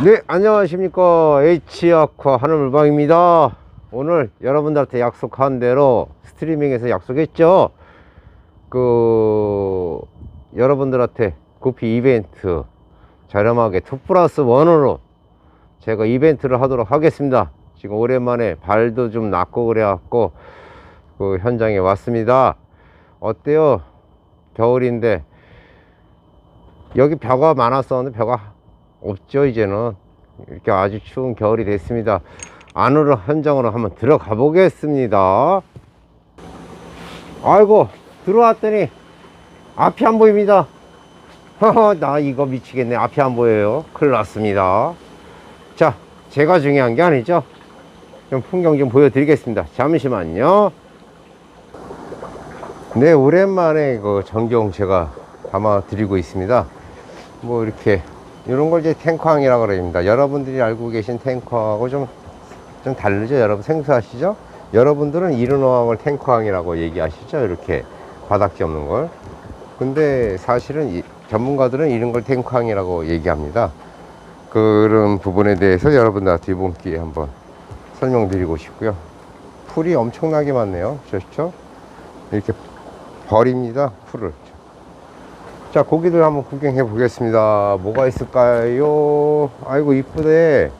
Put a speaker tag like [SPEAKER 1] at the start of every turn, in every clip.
[SPEAKER 1] 네, 안녕하십니까. H아쿠아 하늘물방입니다. 오늘 여러분들한테 약속한 대로 스트리밍에서 약속했죠. 그, 여러분들한테 구피 이벤트 저렴하게 2 플러스 1으로 제가 이벤트를 하도록 하겠습니다. 지금 오랜만에 발도 좀 낫고 그래갖고 그 현장에 왔습니다. 어때요? 겨울인데 여기 벼가 많았었는데 벼가 없죠 이제는. 이렇게 아주 추운 겨울이 됐습니다. 안으로 현장으로 한번 들어가 보겠습니다. 아이고 들어왔더니 앞이 안 보입니다. 나 이거 미치겠네. 앞이 안 보여요. 큰일 났습니다. 자 제가 중요한 게 아니죠. 좀 풍경 좀 보여드리겠습니다. 잠시만요. 네 오랜만에 그 전경 제가 담아 드리고 있습니다. 뭐 이렇게 이런 걸 이제 탱커항이라고 그럽니다. 여러분들이 알고 계신 탱커하고 좀, 좀 다르죠? 여러분 생소하시죠? 여러분들은 이른 어항을 탱커항이라고 얘기하시죠? 이렇게 바닥지 없는 걸. 근데 사실은 이, 전문가들은 이런 걸 탱커항이라고 얘기합니다. 그런 부분에 대해서 여러분들한테 이번 기회에 한번 설명드리고 싶고요. 풀이 엄청나게 많네요. 그렇죠? 이렇게 버립니다. 풀을. 자 고기들 한번 구경해 보겠습니다. 뭐가 있을까요? 아이고 이쁘네.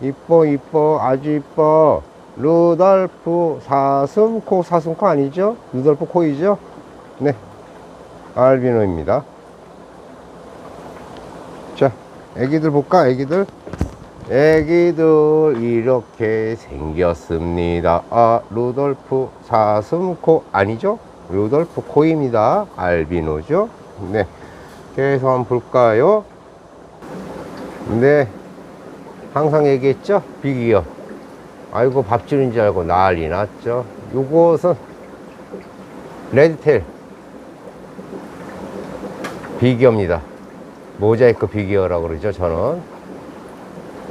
[SPEAKER 1] 이뻐 이뻐 아주 이뻐. 루돌프 사슴코 사슴코 아니죠? 루돌프 코이죠? 네. 알비노입니다. 자 애기들 볼까 애기들? 애기들 이렇게 생겼습니다. 아 루돌프 사슴코 아니죠? 루돌프 코입니다. 알비노죠 네. 계속 한번 볼까요? 네. 항상 얘기했죠? 비기어. 아이고, 밥줄인 줄 알고 난리 났죠? 요것은 레드텔. 비기어입니다. 모자이크 비기어라고 그러죠, 저는.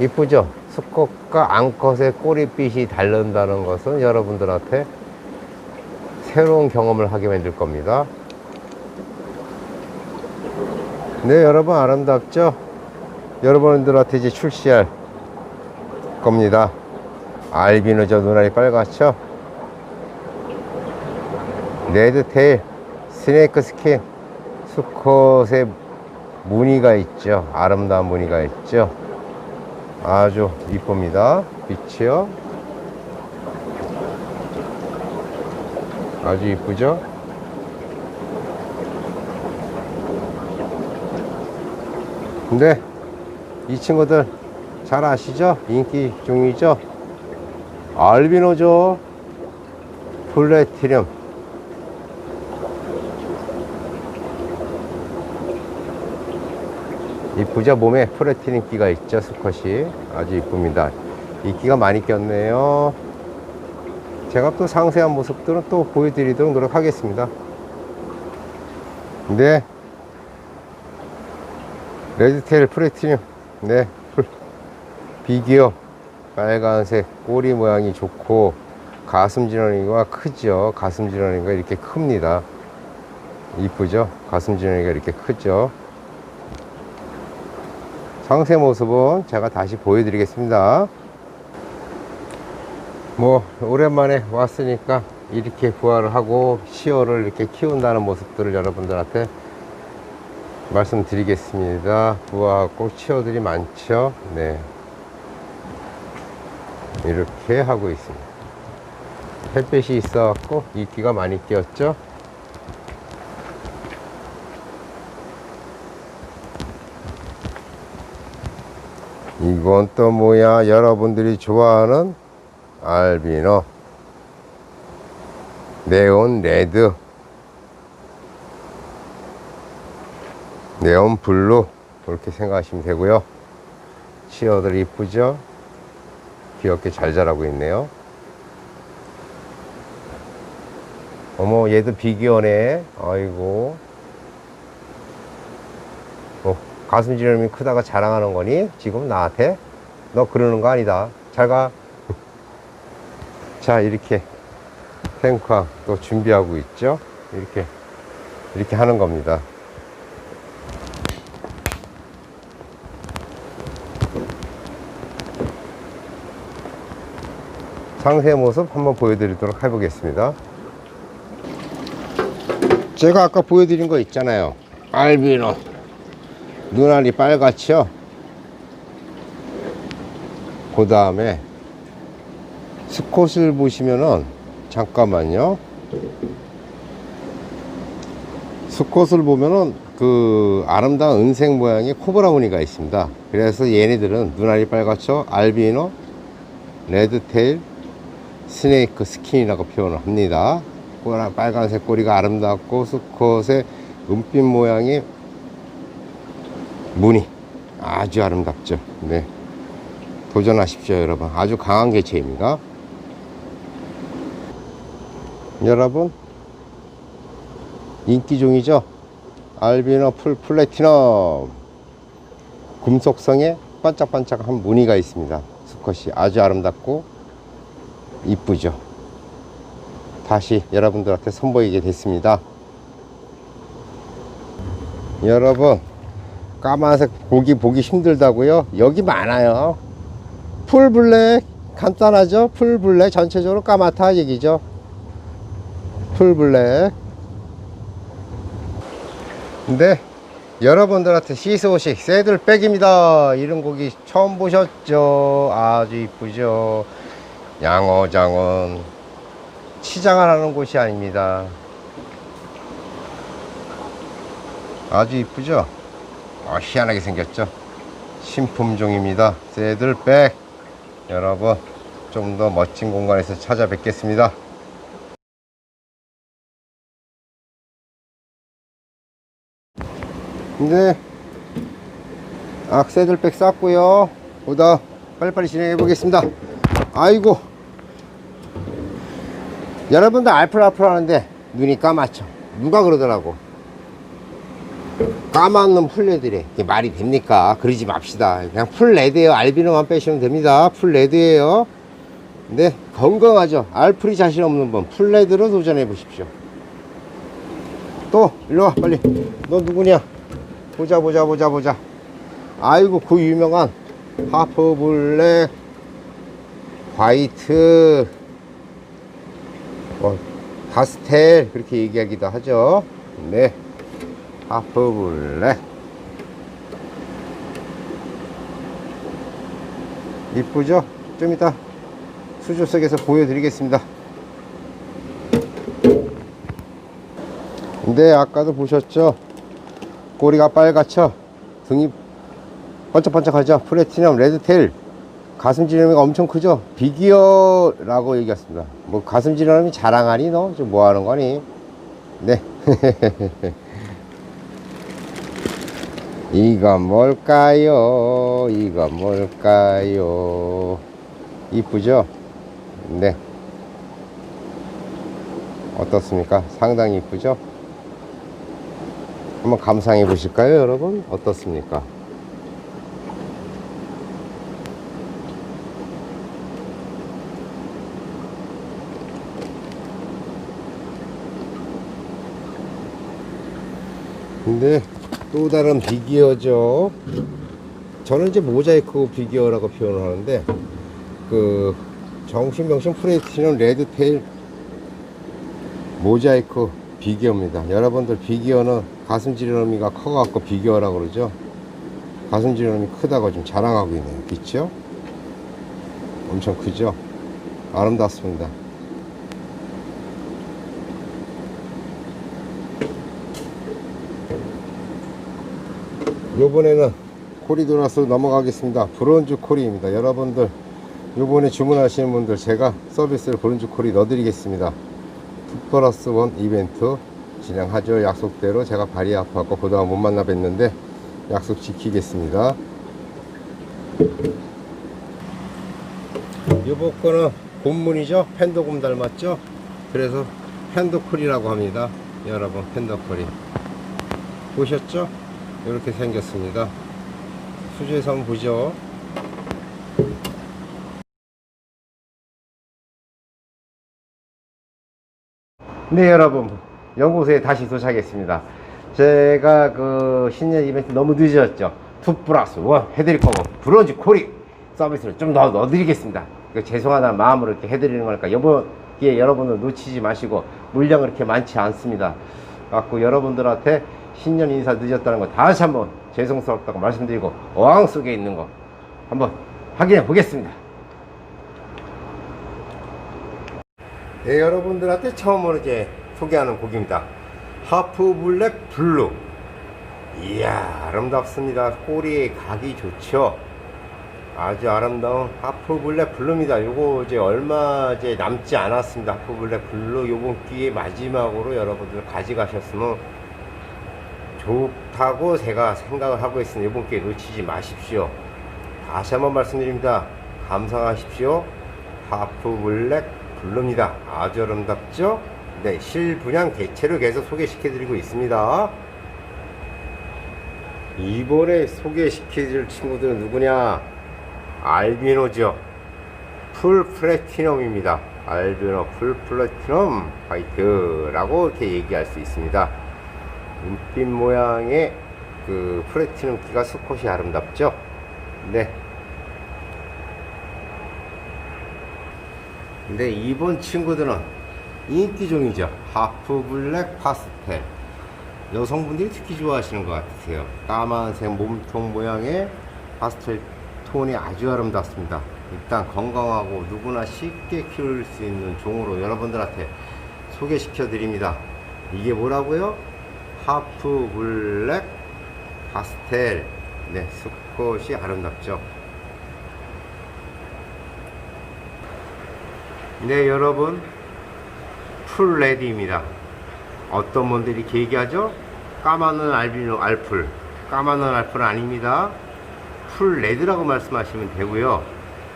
[SPEAKER 1] 이쁘죠? 수컷과 앙컷의 꼬리빛이 다른다는 것은 여러분들한테 새로운 경험을 하게 만들 겁니다. 네 여러분 아름답죠? 여러분들한테 이제 출시할 겁니다. 알비노 저 눈알이 빨갛죠. 레드테일 스네이크 스킨 수컷의 무늬가 있죠. 아름다운 무늬가 있죠. 아주 이쁩니다. 빛이요. 아주 이쁘죠 근데 이 친구들 잘 아시죠? 인기 중이죠? 알비노죠? 플래티넘 이쁘죠? 몸에 플래티넘 끼가 있죠? 수컷이 아주 이쁩니다 이 끼가 많이 꼈네요 제가 또 상세한 모습들은 또 보여드리도록 노력하겠습니다 네 레드테일 프레티늄 네. 비기어 빨간색 꼬리 모양이 좋고 가슴 지렁이가 크죠. 가슴 지렁이가 이렇게 큽니다. 이쁘죠? 가슴 지렁이가 이렇게 크죠? 상세 모습은 제가 다시 보여드리겠습니다. 뭐 오랜만에 왔으니까 이렇게 부화를 하고 시어를 이렇게 키운다는 모습들을 여러분들한테 말씀드리겠습니다. 부화하고 치어들이 많죠. 네. 이렇게 하고 있습니다. 햇볕이 있어갖고 이끼가 많이 끼었죠. 이건 또 뭐야? 여러분들이 좋아하는 알비노 네온 레드 네온 블루 그렇게 생각하시면 되고요. 치어들 이쁘죠? 귀엽게 잘 자라고 있네요. 어머 얘도 비기어네. 아이고. 어, 가슴 지름이 크다가 자랑하는 거니? 지금 나한테? 너 그러는 거 아니다. 잘가. 자 이렇게 탱크왕 또 준비하고 있죠? 이렇게 이렇게 하는 겁니다 상세 모습 한번 보여드리도록 해보겠습니다. 제가 아까 보여드린 거 있잖아요. 알비노. 눈알이 빨갛죠? 그 다음에 스콧을 보시면은 잠깐만요. 스콧을 보면은 그 아름다운 은색 모양의 코브라 무늬가 있습니다. 그래서 얘네들은 눈알이 빨갛죠? 알비노, 레드테일, 스네이크 스킨이라고 표현을 합니다. 꼬라- 빨간색 꼬리가 아름답고 수컷의 은빛 모양의 무늬 아주 아름답죠. 네. 도전하십시오, 여러분. 아주 강한 개체입니다. 여러분, 인기종이죠? 알비노 풀 플래티넘. 금속성에 반짝반짝한 무늬가 있습니다. 수컷이 아주 아름답고 이쁘죠. 다시 여러분들한테 선보이게 됐습니다. 여러분, 까만색 고기 보기 힘들다고요? 여기 많아요. 풀블랙 간단하죠? 풀블랙 전체적으로 까맣다 얘기죠. 풀블랙. 근데 여러분들한테 시소식 새들 백입니다. 이런 고기 처음 보셨죠? 아주 이쁘죠. 양어장은 치장을 하는 곳이 아닙니다. 아주 이쁘죠? 아, 희한하게 생겼죠? 신품종입니다. 새들백. 여러분, 좀 더 멋진 공간에서 찾아뵙겠습니다. 네. 악세들백 쌌고요. 보다 빨리빨리 진행해 보겠습니다. 아이고. 여러분들 알프라프라 하는데 눈이 까맣죠. 누가 그러더라고. 까만 놈 풀레드래. 이게 말이 됩니까? 그러지 맙시다. 그냥 풀레드예요. 알비노만 빼시면 됩니다. 풀레드예요. 네, 건강하죠. 알프리 자신 없는 분 풀레드로 도전해 보십시오. 또 일로 와 빨리. 너 누구냐? 보자 보자 보자 보자. 아이고 그 유명한 하프 블랙 화이트 뭐 파스텔 그렇게 얘기하기도 하죠. 네. 하프 블랙 이쁘죠? 좀 이따 수조 속에서 보여드리겠습니다. 근데 아까도 보셨죠? 꼬리가 빨갛죠? 등이 번쩍번쩍하죠? 플래티넘 레드테일 가슴 지름이 엄청 크죠? 비기어라고 얘기했습니다. 뭐 가슴 지름이 자랑하니 너? 좀뭐 하는 거니? 네. 이건 뭘까요? 이건 뭘까요? 이쁘죠? 네. 어떻습니까? 상당히 이쁘죠? 한번 감상해 보실까요, 여러분? 어떻습니까? 근데 또 다른 비기어죠. 저는 이제 모자이크 비기어라고 표현을 하는데 그 정신병신 프레이티는 레드테일 모자이크 비기어입니다. 여러분들 비기어는 가슴 지름이가 커갖고 비기어라고 그러죠. 가슴 지름이 크다고 좀 자랑하고 있네요. 그쵸? 엄청 크죠? 아름답습니다. 요번에는 코리도라스 넘어가겠습니다. 브론즈 코리입니다. 여러분들 요번에 주문하시는 분들 제가 서비스를 브론즈 코리 넣어드리겠습니다. 2 플러스 1 이벤트 진행하죠. 약속대로 제가 발이 아파갖고 그동안 못 만나 뵀는데 약속 지키겠습니다. 요번 거는 곰문이죠. 팬더곰 닮았죠. 그래서 팬더콜이라고 합니다. 여러분 팬더콜이 보셨죠? 이렇게 생겼습니다. 수조에서 한번 보죠. 네, 여러분. 연구소에 다시 도착했습니다. 제가 그 신년 이벤트 너무 늦었죠. 투 플러스 원 해드릴 거고, 브론즈 코리. 서비스를 좀 더 넣어드리겠습니다. 그 죄송하다는 마음으로 이렇게 해드리는 거니까 여보기에 여러분들 놓치지 마시고 물량은 그렇게 많지 않습니다. 갖고 여러분들한테 신년 인사 늦었다는 거 다시 한번 죄송스럽다고 말씀드리고 어항 속에 있는 거 한번 확인해 보겠습니다. 네, 여러분들한테 처음으로 이제 소개하는 곡입니다. 하프 블랙 블루. 이야, 아름답습니다. 꼬리에 각이 좋죠. 아주 아름다운 하프 블랙 블루입니다. 요거 이제 얼마 이제 남지 않았습니다. 하프 블랙 블루 요번 기회 마지막으로 여러분들 가져가셨으면 좋다고 제가 생각을 하고 있으니 이번 기회 놓치지 마십시오. 다시 한번 말씀드립니다. 감상하십시오. 하프 블랙 블루입니다. 아주 아름답죠? 네, 실분양 개체로 계속 소개시켜드리고 있습니다. 이번에 소개시켜줄 친구들은 누구냐? 알비노죠. 풀 플래티넘입니다. 알비노 풀 플래티넘 화이트라고 이렇게 얘기할 수 있습니다. 눈빛 모양의 그 플래티넘 키가 수컷이 아름답죠? 네. 근데 이번 친구들은 인기종이죠. 하프 블랙 파스텔. 여성분들이 특히 좋아하시는 것 같으세요. 까만색 몸통 모양의 파스텔 톤이 아주 아름답습니다. 일단 건강하고 누구나 쉽게 키울 수 있는 종으로 여러분들한테 소개시켜 드립니다. 이게 뭐라고요? 하프 블랙 파스텔. 네, 수컷이 아름답죠. 네, 여러분. 풀레디입니다. 어떤 분들이 얘기하죠? 까마는 알비노 알풀. 까마는 알풀 아닙니다. 풀레드라고 말씀하시면 되고요.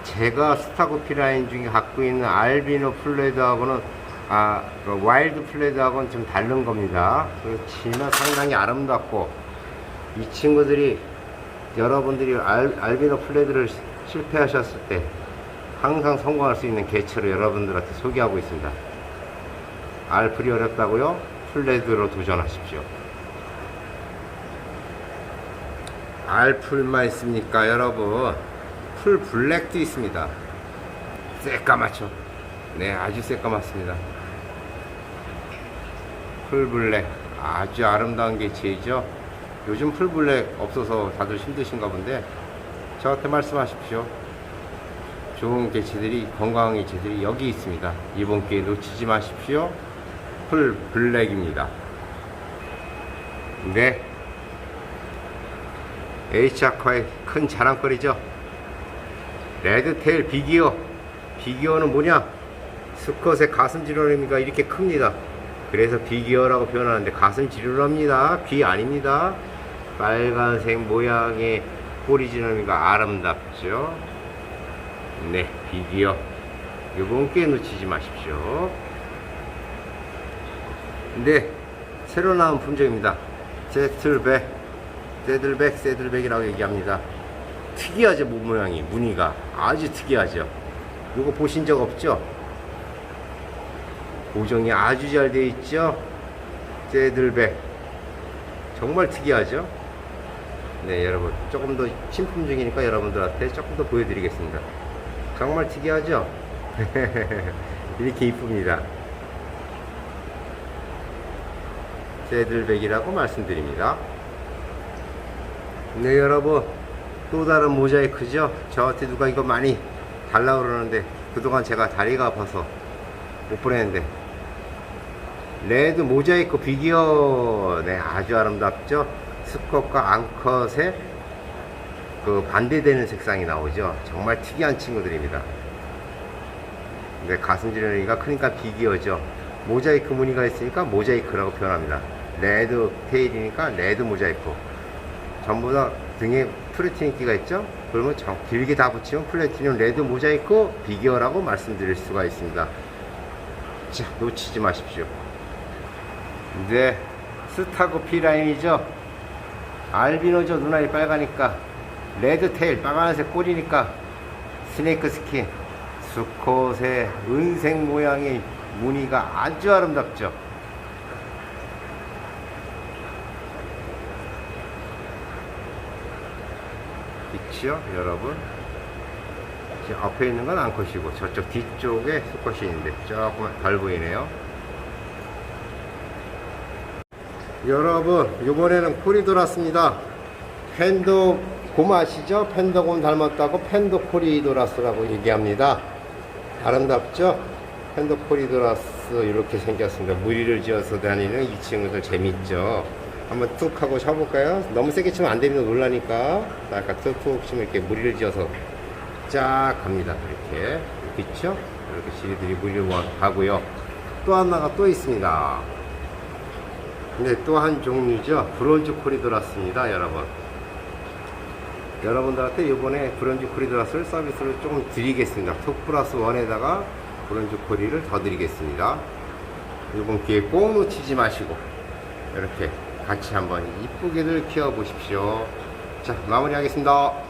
[SPEAKER 1] 제가 스타고피 라인 중에 갖고 있는 알비노 풀레드하고는 아, 그 와일드 풀레드하고는 좀 다른 겁니다. 그렇지만 상당히 아름답고 이 친구들이 여러분들이 알, 알비노 플레드를 실패하셨을 때 항상 성공할 수 있는 개체로 여러분들한테 소개하고 있습니다. 알풀이 어렵다고요? 플레드로 도전하십시오. 알풀만 있습니까, 여러분? 풀 블랙도 있습니다. 새까맣죠? 네, 아주 새까맣습니다. 풀 블랙 아주 아름다운 개체이죠. 요즘 풀 블랙 없어서 다들 힘드신가 본데 저한테 말씀하십시오. 좋은 개체들이 건강한 개체들이 여기 있습니다. 이번 기회 놓치지 마십시오. 풀 블랙입니다. 네. H아카의 큰 자랑거리죠. 레드테일 비기어. 비기어는 뭐냐? 수컷의 가슴 지느러미가 이렇게 큽니다. 그래서 비기어라고 표현하는데 가슴 지느러미입니다. 비 아닙니다. 빨간색 모양의 꼬리 지느러미가 아름답죠. 네, 비기어. 요번 게 놓치지 마십시오. 네, 새로 나온 품종입니다. 세틀백, 세들백, 세들백이라고 얘기합니다. 특이하죠, 몸 모양이, 무늬가. 아주 특이하죠. 요거 보신 적 없죠? 보정이 아주 잘 되어 있죠? 세들백. 정말 특이하죠? 네, 여러분. 조금 더 신품 중이니까 여러분들한테 조금 더 보여드리겠습니다. 정말 특이하죠? 이렇게 이쁩니다. 세들백이라고 말씀드립니다. 네, 여러분. 또 다른 모자이크죠? 저한테 누가 이거 많이 달라고 그러는데 그동안 제가 다리가 아파서 못 보냈는데 레드 모자이크 비기어 네 아주 아름답죠? 스컷과 앙컷의 그 반대되는 색상이 나오죠? 정말 특이한 친구들입니다. 네 가슴 지르니까 크니까 비기어죠. 모자이크 무늬가 있으니까 모자이크라고 표현합니다. 레드 테일이니까 레드 모자이크. 전부 다 등에 플래티늄기가 있죠? 그러면 저 길게 다 붙이면 플래티늄 레드 모자이크 비기어라고 말씀드릴 수가 있습니다. 자 놓치지 마십시오 네, 스타고 피라인이죠. 알비노죠. 눈알이 빨가니까. 레드테일, 빨간색 꼬리니까. 스네이크 스킨. 수컷의 은색 모양의 무늬가 아주 아름답죠. 있죠, 여러분? 지금 앞에 있는 건 암컷이고 저쪽 뒤쪽에 수컷이 있는데 조금 덜 보이네요. 여러분 이번에는 콜이 돌았습니다. 팬더 곰 아시죠? 팬더 곰 닮았다고 팬더 코리도라스라고 얘기합니다. 아름답죠? 팬더 코리도라스 이렇게 생겼습니다. 무리를 지어서 다니는 이 친구들 재밌죠? 한번 툭 하고 쳐볼까요? 너무 세게 치면 안 됩니다. 놀라니까. 아까 툭툭 치면 이렇게 무리를 지어서 쫙 갑니다. 이렇게. 그쵸? 이렇게 지리들이 무리를 가고요. 또 하나가 또 있습니다. 근데 또 한 종류죠. 브론즈 코리도라스입니다, 여러분. 여러분들한테 이번에 브론즈 코리도라스를 서비스를 조금 드리겠습니다. 톡 플러스 원에다가 브론즈 코리를 더 드리겠습니다. 이번 기회에 꼭 놓치지 마시고 이렇게 같이 한번 이쁘게들 키워보십시오. 자, 마무리하겠습니다.